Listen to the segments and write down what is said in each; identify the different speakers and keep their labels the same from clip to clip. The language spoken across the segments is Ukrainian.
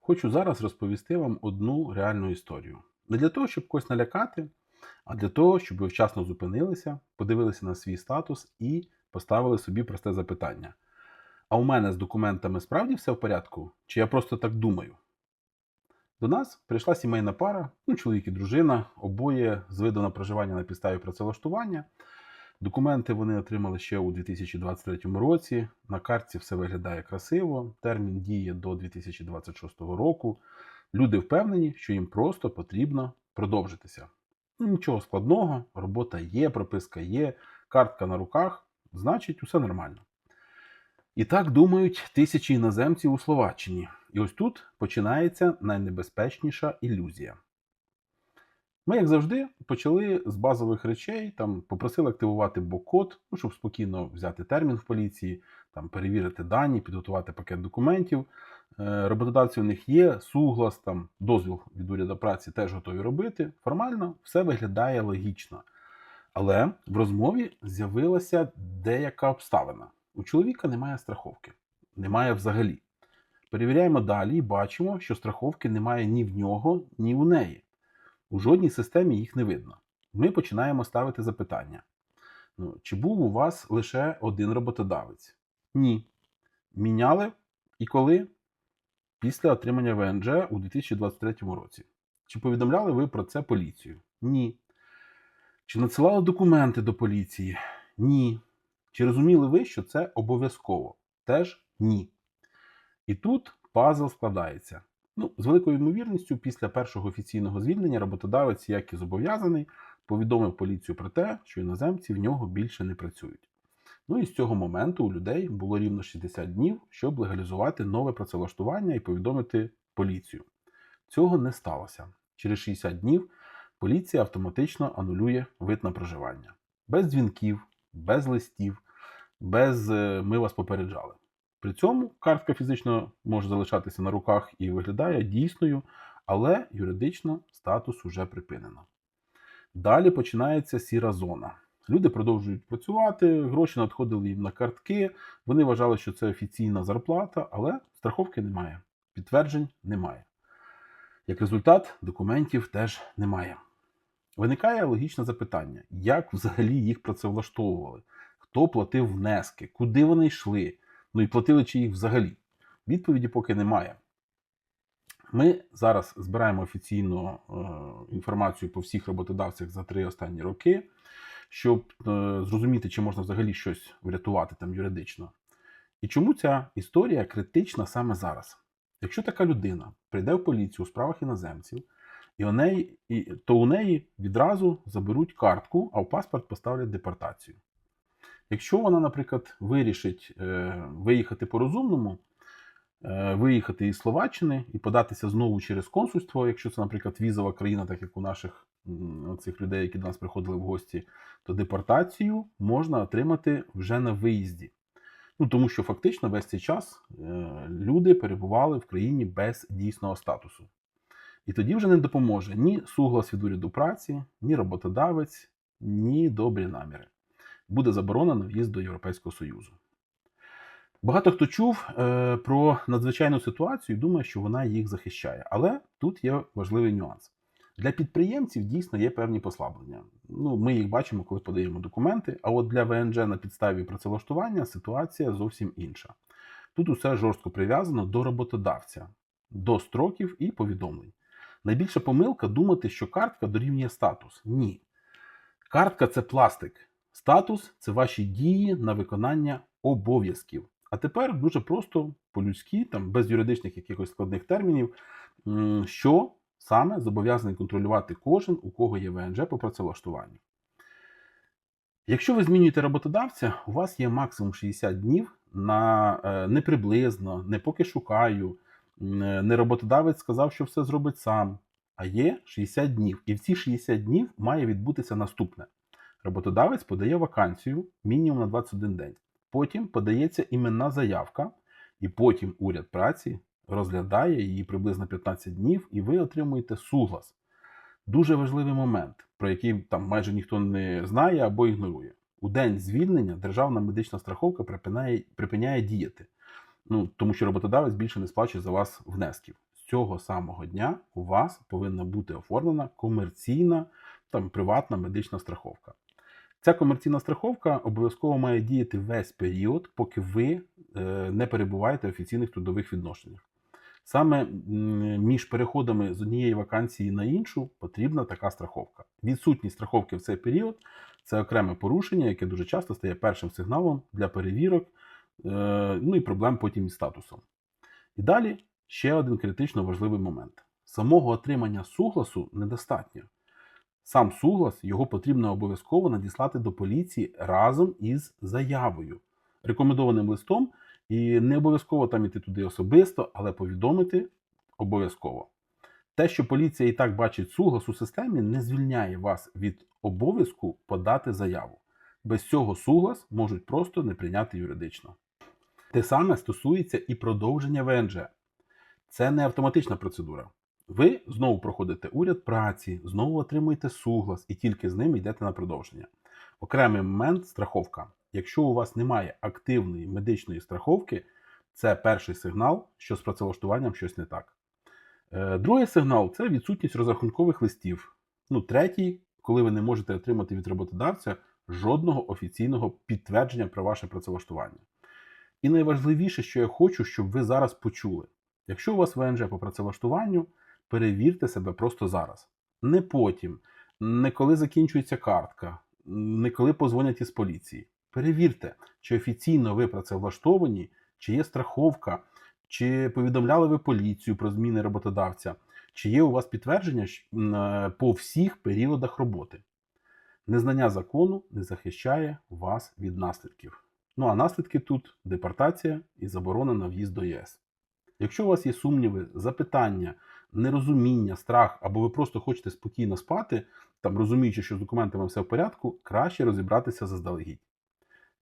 Speaker 1: Хочу зараз розповісти вам одну реальну історію. Не для того, щоб когось налякати, а для того, щоб ви вчасно зупинилися, подивилися на свій статус і поставили собі просте запитання. А у мене з документами справді все в порядку? Чи я просто так думаю? До нас прийшла сімейна пара, ну, чоловік і дружина, обоє з виду на проживання на підставі працевлаштування. Документи вони отримали ще у 2023 році. На картці все виглядає красиво. Термін діє до 2026 року. Люди впевнені, що їм просто потрібно продовжитися. Ну, Нічого складного, робота є, прописка є, картка на руках, значить, усе нормально. І так думають тисячі іноземців у Словаччині. І ось тут починається найнебезпечніша ілюзія. Ми, як завжди, почали з базових речей, там попросили активувати бок-код, ну, щоб спокійно взяти термін в поліції, там перевірити дані, підготувати пакет документів. Е, Роботодавці у них є, суглас, там дозвіл від уряду праці теж готові робити. Формально все виглядає логічно. Але в розмові з'явилася деяка обставина. У чоловіка немає страховки, немає взагалі. Перевіряємо далі і бачимо, що страховки немає ні в нього, ні у неї. У жодній системі їх не видно. Ми починаємо ставити запитання: ну, чи був у вас лише один роботодавець? Ні. Міняли і коли? Після отримання ВНЖ у 2023 році. Чи повідомляли ви про це поліцію? Ні. Чи надсилали документи до поліції? Ні. Чи розуміли ви, що це обов'язково? Теж ні. І тут пазл складається. Ну, з великою ймовірністю, після першого офіційного звільнення роботодавець, як і зобов'язаний, повідомив поліцію про те, що іноземці в нього більше не працюють. Ну і з цього моменту у людей було рівно 60 днів, щоб легалізувати нове працевлаштування і повідомити поліцію. Цього не сталося. Через 60 днів поліція автоматично анулює вид на проживання. Без дзвінків, без листів, без е, ми вас попереджали. При цьому картка фізично може залишатися на руках і виглядає дійсною, але юридично статус уже припинено. Далі починається сіра зона. Люди продовжують працювати, гроші надходили їм на картки. Вони вважали, що це офіційна зарплата, але страховки немає, підтверджень немає. Як результат, документів теж немає. Виникає логічне запитання: як взагалі їх працевлаштовували? Хто платив внески, куди вони йшли? Ну і платили чи їх взагалі? Відповіді поки немає. Ми зараз збираємо офіційну е, інформацію по всіх роботодавцях за три останні роки, щоб е, зрозуміти, чи можна взагалі щось врятувати там юридично. І чому ця історія критична саме зараз? Якщо така людина прийде в поліцію у справах іноземців, і у неї, і, то у неї відразу заберуть картку, а в паспорт поставлять депортацію. Якщо вона, наприклад, вирішить е, виїхати по-розумному, е, виїхати із Словаччини і податися знову через консульство, якщо це, наприклад, візова країна, так як у наших цих людей, які до нас приходили в гості, то депортацію можна отримати вже на виїзді. Ну, тому що фактично весь цей час е, люди перебували в країні без дійсного статусу. І тоді вже не допоможе ні суглас від уряду праці, ні роботодавець, ні добрі наміри буде заборонено в'їзд до Європейського Союзу. Багато хто чув е, про надзвичайну ситуацію і думає, що вона їх захищає. Але тут є важливий нюанс. Для підприємців дійсно є певні послаблення. Ну, Ми їх бачимо, коли подаємо документи. А от для ВНЖ на підставі працевлаштування ситуація зовсім інша. Тут усе жорстко прив'язано до роботодавця, до строків і повідомлень. Найбільша помилка думати, що картка дорівнює статус. Ні. Картка це пластик. Статус це ваші дії на виконання обов'язків. А тепер дуже просто по-людськи, там без юридичних якихось складних термінів, що саме зобов'язаний контролювати кожен, у кого є ВНЖ по працевлаштуванню. Якщо ви змінюєте роботодавця, у вас є максимум 60 днів на е, не приблизно, не поки шукаю, е, не роботодавець сказав, що все зробить сам. А є 60 днів. І в ці 60 днів має відбутися наступне. Роботодавець подає вакансію мінімум на 21 день. Потім подається іменна заявка, і потім уряд праці розглядає її приблизно 15 днів, і ви отримуєте суглас. Дуже важливий момент, про який там майже ніхто не знає або ігнорує. У день звільнення державна медична страховка припиняє, припиняє діяти, ну тому що роботодавець більше не сплачує за вас внесків. З цього самого дня у вас повинна бути оформлена комерційна там приватна медична страховка. Ця комерційна страховка обов'язково має діяти весь період, поки ви е, не перебуваєте в офіційних трудових відношеннях. Саме між переходами з однієї вакансії на іншу потрібна така страховка. Відсутність страховки в цей період це окреме порушення, яке дуже часто стає першим сигналом для перевірок, е, ну і проблем потім із статусом. І далі ще один критично важливий момент: самого отримання сугласу недостатньо. Сам суглас його потрібно обов'язково надіслати до поліції разом із заявою, рекомендованим листом, і не обов'язково там іти туди особисто, але повідомити обов'язково. Те, що поліція і так бачить суглас у системі, не звільняє вас від обов'язку подати заяву. Без цього суглас можуть просто не прийняти юридично. Те саме стосується і продовження ВНЖ. Це не автоматична процедура. Ви знову проходите уряд праці, знову отримуєте суглас і тільки з ним йдете на продовження. Окремий момент страховка. Якщо у вас немає активної медичної страховки, це перший сигнал, що з працевлаштуванням щось не так. Е, Другий сигнал це відсутність розрахункових листів. Ну, третій, коли ви не можете отримати від роботодавця жодного офіційного підтвердження про ваше працевлаштування. І найважливіше, що я хочу, щоб ви зараз почули. Якщо у вас ВНЖ по працевлаштуванню, перевірте себе просто зараз. Не потім, не коли закінчується картка, не коли позвонять із поліції. Перевірте, чи офіційно ви працевлаштовані, чи є страховка, чи повідомляли ви поліцію про зміни роботодавця, чи є у вас підтвердження е, по всіх періодах роботи. Незнання закону не захищає вас від наслідків. Ну а наслідки тут депортація і заборона на в'їзд до ЄС. Якщо у вас є сумніви, запитання, нерозуміння, страх, або ви просто хочете спокійно спати, там розуміючи, що з документами все в порядку, краще розібратися заздалегідь.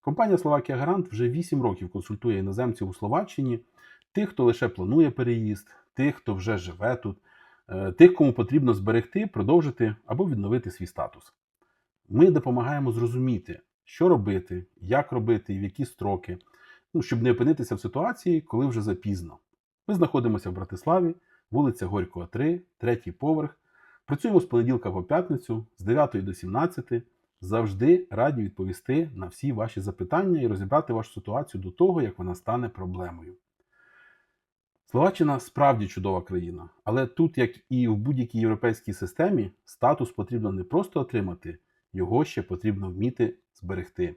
Speaker 1: Компанія Словакія Гарант вже 8 років консультує іноземців у Словаччині, тих, хто лише планує переїзд, тих, хто вже живе тут, е, тих, кому потрібно зберегти, продовжити або відновити свій статус. Ми допомагаємо зрозуміти, що робити, як робити і в які строки, ну, щоб не опинитися в ситуації, коли вже запізно. Ми знаходимося в Братиславі, вулиця Горького, 3, третій поверх. Працюємо з понеділка по п'ятницю з 9 до 17. Завжди раді відповісти на всі ваші запитання і розібрати вашу ситуацію до того, як вона стане проблемою. Словаччина справді чудова країна, але тут, як і в будь-якій європейській системі, статус потрібно не просто отримати, його ще потрібно вміти зберегти.